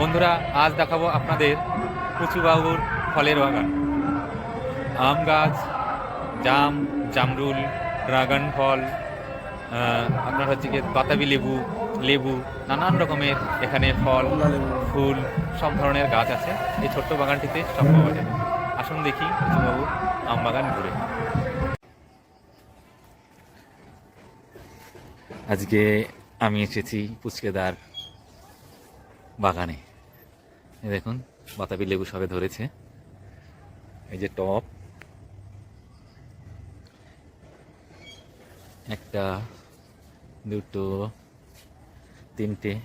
বন্ধুরা আজ দেখাবো আপনাদের কচুবাবুর ফলের বাগান। আম গাছ জাম জামরুল ড্রাগন ফল আপনার হচ্ছে গিয়ে বাতাবি লেবু লেবু নানান রকমের এখানে ফল ফুল সব ধরনের গাছ আছে। এই ছোট্ট বাগানটিতে সব পাওয়া যায়। আসুন দেখি কচুবাবুর আম বাগান ঘুরে। আজকে আমি এসেছি পুচকেদার বাগানে। দেখুন, বাতাবি লেবু সবে ধরেছে। এই যে টপ। একটা, দুটো, তিনটে।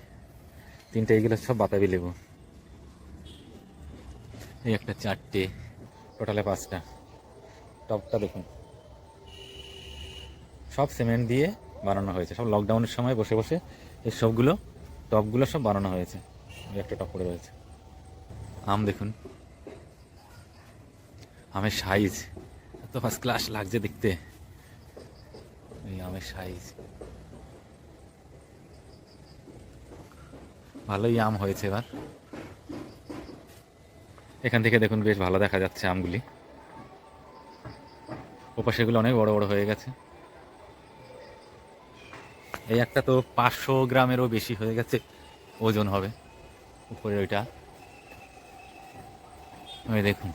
তিনটে, এগুলো সব বাতাবি লেবু। এই একটা চারটে, টোটালে পাঁচটা। টপটা দেখুন। সব সিমেন্ট দিয়ে বানানো হয়েছে। সব লকডাউনের সময় বসে বসে এই সবগুলো, টপগুলো সব বানানো হয়েছে। একটা টপ পড়ে রয়েছে। আম দেখুন। আমের সাইজ এত ফার্স্ট ক্লাস লাগছে দেখতে। এই আমের সাইজ ভালোই আম হয়েছে এবার। এখান থেকে দেখুন বেশ ভালো দেখা যাচ্ছে আমগুলি। ওপাশেগুলো অনেক বড় বড় হয়ে গেছে। এই একটা তো পাঁচশো গ্রামেরও বেশি হয়ে গেছে। ওজন হবে। উপরে ওইটা। ওই দেখুন।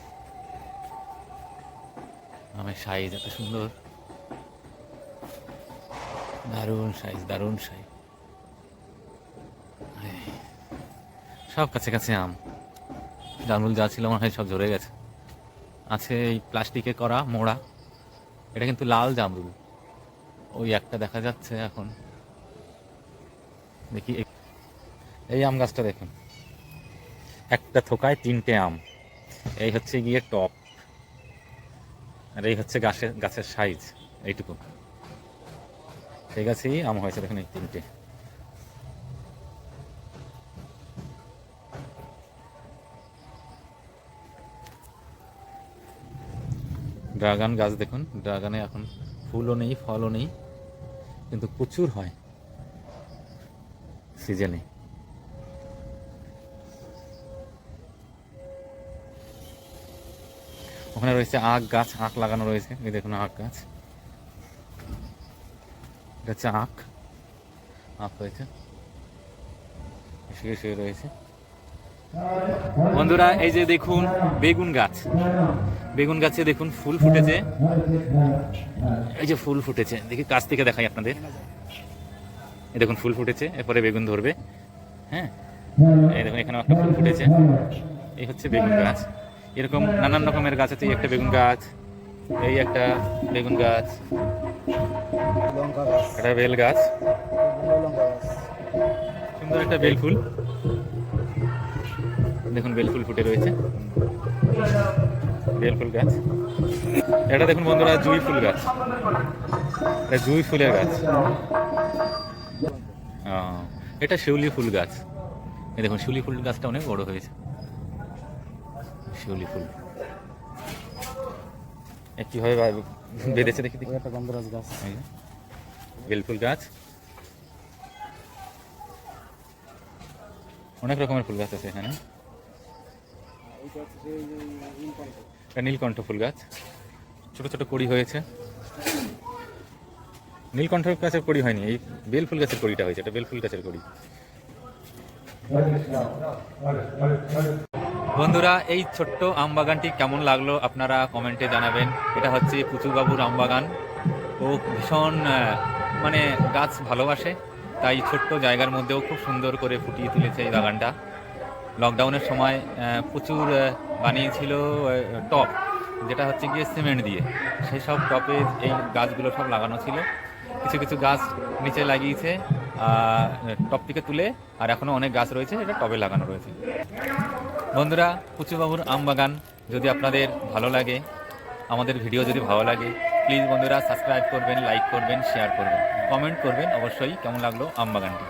আমের সাইজ এত সুন্দর। দারুণ সাইজ দারুণ সাইজ সব কাছে কাছে আম। জামরুল যা ছিল মনে হয় সব ঝরে গেছে। আছে এই প্লাস্টিকে করা, মোড়া। এটা কিন্তু লাল জামরুল। ওই একটা দেখা যাচ্ছে এখন। দেখি, এই আম গাছটা দেখুন। একটা থোকায় তিনটে আম। এই হচ্ছে গিয়ে টপ। আর এই হচ্ছে গাছের গাছের সাইজ। এইটুকু। সেই গাছেই আম হয়েছে দেখুন এই তিনটে। ড্রাগন গাছ দেখুন। ড্রাগনে এখন ফুলও নেই, ফলও নেই। কিন্তু প্রচুর হয়। সিজনে। ওখানে রয়েছে আখ গাছ, আখ লাগানো রয়েছে। এই দেখুন আখ গাছ। এটা হচ্ছে আখ। আখ রয়েছে শুয়ে শুয়ে রয়েছে। বন্ধুরা, এই যে দেখুন বেগুন গাছ। বেগুন গাছে দেখুন ফুল ফুটেছে। এই যে ফুল ফুটেছে। দেখি কাছ থেকে দেখাই আপনাদের। এই দেখুন ফুল ফুটেছে, এরপরে বেগুন ধরবে। হ্যাঁ? এই দেখুন এখানে একটা ফুল ফুটেছে। এই হচ্ছে বেগুন গাছ। এরকম নানান রকমের গাছ আছে একটা বেগুন গাছ, এই একটা বেগুন গাছ, একটা বেল গাছ, সুন্দর একটা বেল ফুল। দেখুন, বেল ফুল ফুটে রয়েছে। বেল ফুল গাছ। এটা দেখুন বন্ধুরা, জুই ফুল গাছ। এটা জুই ফুলের গাছ। এটা শিউলি ফুল গাছ। দেখুন, শিউলি ফুল গাছটা অনেক বড় হয়েছে। শিউলি ফুল। কীভাবে বেঁধেছে দেখি দেখি। একটা গন্ধরাজ গাছ। এই যে, বেল ফুল গাছ। অনেক রকমের ফুল গাছ আছে এখানে। নীলকণ্ঠ ফুল গাছ। ছোট ছোট কড়ি হয়েছে। নীলকণ্ঠ গাছের কড়ি হয়নি এই বেল ফুল গাছের কড়িটা হয়েছে এটা বেল ফুল গাছের কড়ি। বন্ধুরা এই ছোট্ট আম বাগানটি কেমন লাগল আপনারা কমেন্টে জানাবেন। এটা হচ্ছে পুচুবাবুর আম বাগান ও ভীষণ মানে গাছ ভালোবাসে তাই ছোট্ট জায়গার মধ্যেও খুব সুন্দর করে ফুটিয়ে তুলেছে এই বাগানটা। লকডাউনের সময় প্রচুর বানিয়েছিল টপ যেটা হচ্ছে গিয়ে সিমেন্ট দিয়ে। সেই সব টপে এই গাছগুলো সব লাগানো ছিল। কিছু কিছু গাছ নিচে লাগিয়েছে আহ, টপ থেকে তুলে আর এখনও অনেক গাছ রয়েছে এটা টবে লাগানো রয়েছে। বন্ধুরা কুচুবাবুর আম বাগান যদি আপনাদের ভালো লাগে, আমাদের ভিডিও যদি ভালো লাগে প্লিজ বন্ধুরা সাবস্ক্রাইব করবেন লাইক করবেন শেয়ার করবেন। কমেন্ট করবেন, অবশ্যই কেমন লাগল আম বাগানটি